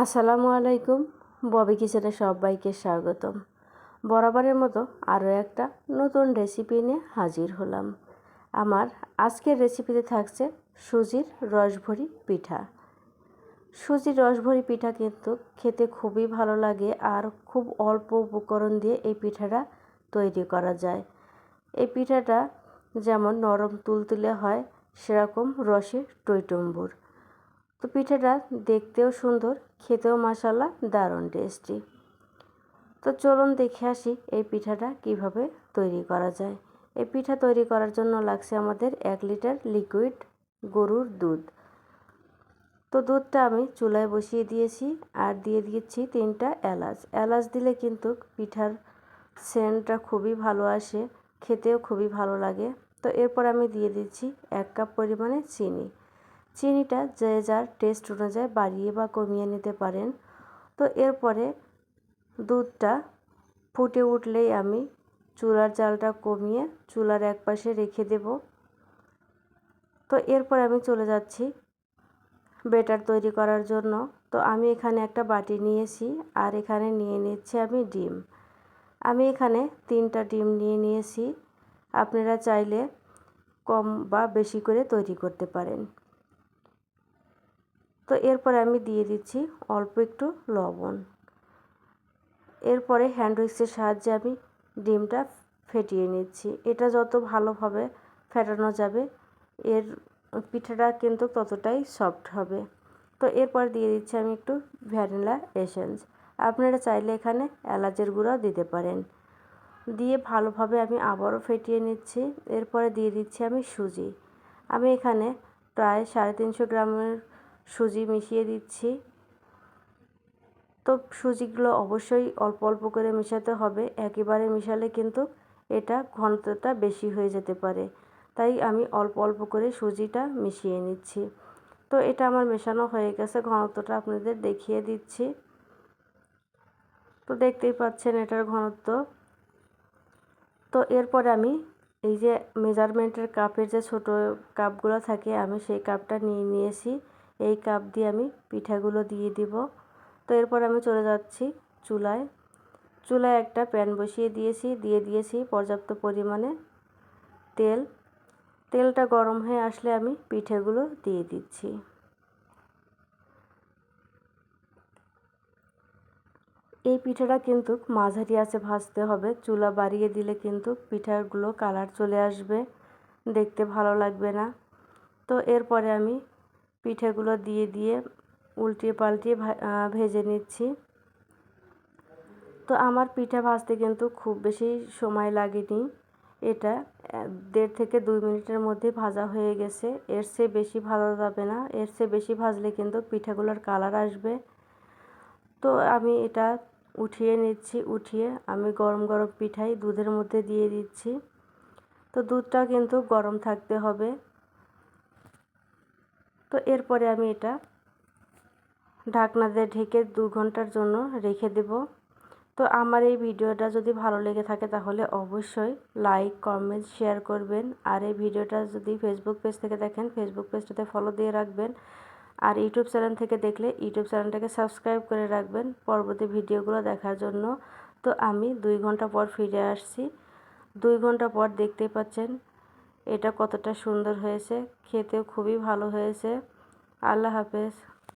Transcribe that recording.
আসসালামু আলাইকুম। ববি কিচেনে সবাইকে স্বাগতম। বরাবরের মতো আরও একটা নতুন রেসিপি নিয়ে হাজির হলাম। আমার আজকের রেসিপিতে থাকছে সুজির রসভরি পিঠা। সুজির রসভরি পিঠা কিন্তু খেতে খুবই ভালো লাগে আর খুব অল্প উপকরণ দিয়ে এই পিঠাটা তৈরি করা যায়। এই পিঠাটা যেমন নরম তুলতুলে হয়, সেরকম রসে টইটম্বুর। তো পিঠাটা দেখতেও সুন্দর, খেতেও মশালা দারুণ টেস্টি তো চলুন দেখে আসি এই পিঠাটা কীভাবে তৈরি করা যায়। এই পিঠা তৈরি করার জন্য লাগছে আমাদের এক লিটার লিকুইড গরুর দুধ। তো দুধটা আমি চুলায় বসিয়ে দিয়েছি আর দিয়ে দিয়েছি তিনটা এলাচ। এলাচ দিলে কিন্তু পিঠার সেন্টটা খুবই ভালো আসে, খেতেও খুবই ভালো লাগে। তো এরপর আমি দিয়ে দিচ্ছি এক কাপ পরিমাণে চিনি। চিনিটা যে যার টেস্ট অনুযায়ী বাড়িয়ে বা কমিয়ে নিতে পারেন। তো এরপরে দুধটা ফুটে উঠলেই আমি চুলার জালটা কমিয়ে চুলার এক পাশে রেখে দেব। তো এরপর আমি চলে যাচ্ছি বেটার তৈরি করার জন্য। তো আমি এখানে একটা বাটি নিয়েছি আর এখানে নিয়ে নিচ্ছি আমি ডিম। আমি এখানে তিনটা ডিম নিয়ে নিয়েছি। আপনারা চাইলে কম বা বেশি করে তৈরি করতে পারেন। তো এরপরে আমি দিয়ে দিচ্ছি অল্প একটু লবণ। এরপরে হ্যান্ড উইক্সের সাহায্যে আমি ডিমটা ফেটিয়ে নিচ্ছি। এটা যত ভালোভাবে ফেটানো যাবে, এর পিঠাটা কিন্তু ততটাই সফট হবে। তো এরপর দিয়ে দিচ্ছি আমি একটু ভ্যানিলা এসেন্স আপনারা চাইলে এখানে এলাচের গুঁড়াও দিতে পারেন। দিয়ে ভালোভাবে আমি আবারও ফেটিয়ে নিচ্ছি। এরপরে দিয়ে দিচ্ছি আমি সুজি। আমি এখানে প্রায় সাড়ে তিনশো গ্রামের সুজি মিশিয়ে দিচ্ছি। তো সুজিগুলো অবশ্যই অল্প অল্প করে মেশাতে হবে। একেবারে মিশালে কিন্তু এটা ঘনত্বটা বেশি হয়ে যেতে পারে। তাই আমি অল্প অল্প করে সুজিটা মিশিয়ে নিচ্ছি। তো এটা আমার মেশানো হয়ে গেছে, ঘনত্বটা আপনাদের দেখিয়ে দিচ্ছি। তো দেখতেই পাচ্ছেন এটার ঘনত্ব। তো এরপর আমি এই যে মেজারমেন্টের কাপের যে ছোট কাপগুলো থাকে, আমি সেই কাপটা নিয়ে নিয়েছি। এই কাপ দিয়ে আমি পিঠাগুলো দিয়ে দিব। তো এরপর আমি চলে যাচ্ছি চুলায়। চুলায় একটা প্যান বসিয়ে দিয়েছি, দিয়ে দিয়েছি পর্যাপ্ত পরিমাণে তেল। তেলটা গরম হয়ে আসলে আমি পিঠেগুলো দিয়ে দিচ্ছি। এই পিঠাটা কিন্তু মাঝারি আছে, ভাজতে হবে। চুলা বাড়িয়ে দিলে কিন্তু পিঠাগুলো কালার চলে আসবে। দেখতে ভালো লাগবে না। তো এরপরে আমি পিঠেগুলো দিয়ে দিয়ে উল্টিয়ে পাল্টিয়ে ভেজে নিচ্ছি। তো আমার পিঠা ভাজতে কিন্তু খুব বেশি সময় লাগেনি। এটা দেড় থেকে দুই মিনিটের মধ্যে ভাজা হয়ে গেছে। এর চেয়ে বেশি ভাজা যাবে না। এর চেয়ে বেশি ভাজলে কিন্তু পিঠাগুলোর কালার আসবে। তো আমি এটা উঠিয়ে নিচ্ছি, উঠিয়ে আমি গরম গরম পিঠাই দুধের মধ্যে দিয়ে দিচ্ছি। তো দুধটা কিন্তু গরম থাকতে হবে। তো এরপরে আমি এটা ঢাকনা দিয়ে ঢেকে দু ঘণ্টার জন্য রেখে দেব। তো আমার এই ভিডিওটা যদি ভালো লেগে থাকে তাহলে অবশ্যই লাইক কমেন্ট শেয়ার করবেন। আর এই ভিডিওটা যদি ফেসবুক পেজ থেকে দেখেন ফেসবুক পেজটাতে ফলো দিয়ে রাখবেন। আর ইউটিউব চ্যানেল থেকে দেখলে ইউটিউব চ্যানেলটাকে সাবস্ক্রাইব করে রাখবেন পরবর্তী ভিডিওগুলো দেখার জন্য। তো আমি দুই ঘণ্টা পর ফিরে আসছি। দুই ঘণ্টা পর দেখতেই পাচ্ছেন এটা কতটা সুন্দর হয়েছে খেতেও খুবই ভালো হয়েছে। আল্লাহ হাফেজ।